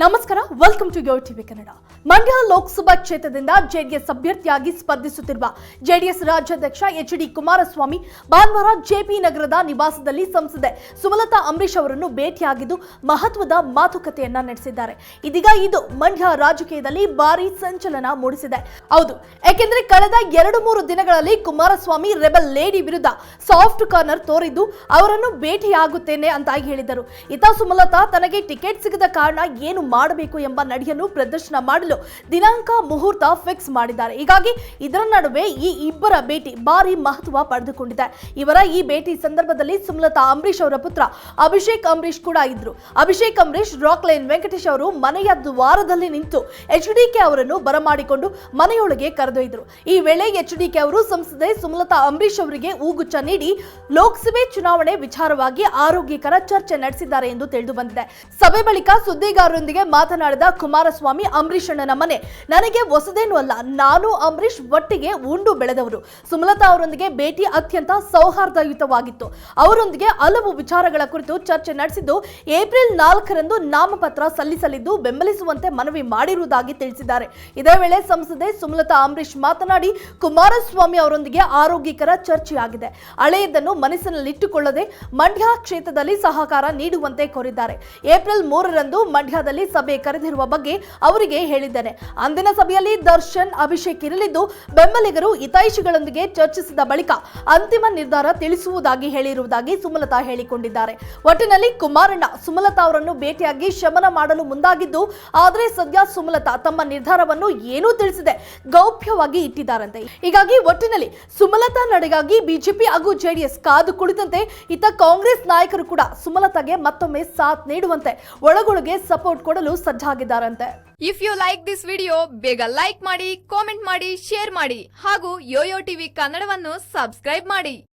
ನಮಸ್ಕಾರ welcome to your TV Kannada Mandya Lok Sabha ಕ್ಷೇತ್ರದಿಂದ JDS ಅಭ್ಯರ್ಥಿಯಾಗಿ ಸ್ಪರ್ಧಿಸುತ್ತಿರುವ ಜೆಡಿಎಸ್ ರಾಜ್ಯಾಧ್ಯಕ್ಷ ಎಚ್ ಡಿ ಕುಮಾರಸ್ವಾಮಿ ಭಾನುವಾರ ಜೆಪಿ ನಗರದ ನಿವಾಸದಲ್ಲಿ ಸಂಸದೆ ಸುಮಲತಾ ಅಂಬರೀಶ್ ಅವರನ್ನು ಭೇಟಿಯಾಗಿದ್ದು ಮಹತ್ವದ ಮಾತುಕತೆಯನ್ನ ನಡೆಸಿದ್ದಾರೆ. ಇದೀಗ ಇದು ಮಂಡ್ಯ ರಾಜಕೀಯದಲ್ಲಿ ಭಾರಿ ಸಂಚಲನ ಮೂಡಿಸಿದೆ. ಹೌದು ಯಾಕೆಂದ್ರೆ ಕಳೆದ ಎರಡು ಮೂರು ದಿನಗಳಲ್ಲಿ ಕುಮಾರಸ್ವಾಮಿ ರೆಬಲ್ ಲೇಡಿ ವಿರುದ್ಧ ಸಾಫ್ಟ್ ಕಾರ್ನರ್ ತೋರಿದ್ದು ಅವರನ್ನು ಭೇಟಿಯಾಗುತ್ತೇನೆ ಅಂತ ಹೇಳಿದರು. ಇತ ಸುಮಲತಾ ತನಗೆ ಟಿಕೆಟ್ ಸಿಗದ ಕಾರಣ ಏನು ಮಾಡಬೇಕು ಎಂಬ ನಡೆಯನ್ನು ಪ್ರದರ್ಶನ ಮಾಡಲು ದಿನಾಂಕ ಮುಹೂರ್ತ ಫಿಕ್ಸ್ ಮಾಡಿದ್ದಾರೆ. ಹೀಗಾಗಿ ಇದರ ನಡುವೆ ಈ ಇಬ್ಬರ ಭೇಟಿ ಭಾರಿ ಮಹತ್ವ ಪಡೆದುಕೊಂಡಿದೆ. ಇವರ ಈ ಭೇಟಿ ಸಂದರ್ಭದಲ್ಲಿ ಸುಮಲತಾ ಅಂಬರೀಶ್ ಅವರ ಪುತ್ರ ಅಭಿಷೇಕ್ ಅಂಬರೀಶ್ ಕೂಡ ಇದ್ರು. ಅಭಿಷೇಕ್ ಅಂಬರೀಶ್ ರಾಕ್ಲೈನ್ ವೆಂಕಟೇಶ್ ಅವರು ಮನೆಯ ದ್ವಾರದಲ್ಲಿ ನಿಂತು ಎಚ್ ಡಿಕೆ ಅವರನ್ನು ಬರಮಾಡಿಕೊಂಡು ಮನೆಯೊಳಗೆ ಕರೆದೊಯ್ದರು. ಈ ವೇಳೆ ಎಚ್ ಡಿಕೆ ಅವರು ಸಂಸದೆ ಸುಮಲತಾ ಅಂಬರೀಶ್ ಅವರಿಗೆ ಊಗುಚ್ಚ ನೀಡಿ ಲೋಕಸಭೆ ಚುನಾವಣೆ ವಿಚಾರವಾಗಿ ಆರೋಗ್ಯಕರ ಚರ್ಚೆ ನಡೆಸಿದ್ದಾರೆ ಎಂದು ತಿಳಿದು ಬಂದಿದೆ. ಸಭೆ ಬಳಿಕ ಸುದ್ದಿಗಾರರೊಂದಿಗೆ ಮಾತನಾಡಿದ ಕುಮಾರಸ್ವಾಮಿ ಅಂಬರೀಶ್ ಅಣ್ಣನ ಮನೆ. ನನಗೆ ಹೊಸದೇನು ಅಲ್ಲ. ನಾನು ಅಂಬರೀಶ್ ಒಟ್ಟಿಗೆ ಉಂಡು ಬೆಳೆದವರು. ಸುಮಲತಾ ಅವರೊಂದಿಗೆ ಭೇಟಿ ಅತ್ಯಂತ ಸೌಹಾರ್ದಯುತವಾಗಿತ್ತು. ಅವರೊಂದಿಗೆ ಹಲವು ವಿಚಾರಗಳ ಕುರಿತು ಚರ್ಚೆ ನಡೆಸಿದ್ದು, ಏಪ್ರಿಲ್ ನಾಲ್ಕರಂದು ನಾಮಪತ್ರ ಸಲ್ಲಿಸಲಿದ್ದು ಬೆಂಬಲಿಸುವಂತೆ ಮನವಿ ಮಾಡಿರುವುದಾಗಿ ತಿಳಿಸಿದ್ದಾರೆ. ಇದೇ ವೇಳೆ ಸಂಸದೆ ಸುಮಲತಾ ಅಂಬರೀಶ್ ಮಾತನಾಡಿ, ಕುಮಾರಸ್ವಾಮಿ ಅವರೊಂದಿಗೆ ಆರೋಗ್ಯಕರ ಚರ್ಚೆಯಾಗಿದೆ. ಹಳೆಯದನ್ನು ಮನಸ್ಸಿನಲ್ಲಿಟ್ಟುಕೊಳ್ಳದೆ ಮಂಡ್ಯ ಕ್ಷೇತ್ರದಲ್ಲಿ ಸಹಕಾರ ನೀಡುವಂತೆ ಕೋರಿದ್ದಾರೆ. ಏಪ್ರಿಲ್ ಮೂರರಂದು ಮಂಡ್ಯದಲ್ಲಿ ಸಭೆ ಕರೆದಿರುವ ಬಗ್ಗೆ ಅವರಿಗೆ ಹೇಳಿದ್ದೇನೆ. ಅಂದಿನ ಸಭೆಯಲ್ಲಿ ದರ್ಶನ್, ಅಭಿಷೇಕ್ ಇರಲಿದ್ದು, ಬೆಂಬಲಿಗರು ಹಿತೈಷಿಗಳೊಂದಿಗೆ ಚರ್ಚಿಸಿದ ಬಳಿಕ ಅಂತಿಮ ನಿರ್ಧಾರ ತಿಳಿಸುವುದಾಗಿ ಹೇಳಿರುವುದಾಗಿ ಸುಮಲತಾ ಹೇಳಿಕೊಂಡಿದ್ದಾರೆ. ಒಟ್ಟಿನಲ್ಲಿ ಕುಮಾರಣ್ಣ, ಸುಮಲತಾ ಅವರನ್ನು ಭೇಟಿಯಾಗಿ ಶಮನ ಮಾಡಲು ಮುಂದಾಗಿದ್ದು, ಆದರೆ ಸದ್ಯ ಸುಮಲತಾ ತಮ್ಮ ನಿರ್ಧಾರವನ್ನು ಏನೂ ತಿಳಿಸಿದೆ ಗೌಪ್ಯವಾಗಿ ಇಟ್ಟಿದ್ದಾರಂತೆ. ಹೀಗಾಗಿ ಒಟ್ಟಿನಲ್ಲಿ ಸುಮಲತಾ ನಡೆಗಾಗಿ ಬಿಜೆಪಿ ಹಾಗೂ ಜೆಡಿಎಸ್ ಕಾದು ಕುಳಿತಂತೆ ಇತ ಕಾಂಗ್ರೆಸ್ ನಾಯಕರು ಕೂಡ ಸುಮಲತಾಗೆ ಮತ್ತೊಮ್ಮೆ ಸಾಥ್ ನೀಡುವಂತೆ, ಒಳಗೊಳಗೆ ಸಪೋರ್ಟ್ ಕೊಡಲು ಸಜ್ಜಾಗಿದ್ದಾರಂತೆ. If you like this video ಬೇಗ ಲೈಕ್ ಮಾಡಿ ಕಾಮೆಂಟ್ ಮಾಡಿ ಶೇರ್ ಮಾಡಿ ಹಾಗೂ ಯೋಯೋ ಟಿವಿ ಕನ್ನಡವನ್ನು ಸಬ್ಸ್ಕ್ರೈಬ್ ಮಾಡಿ.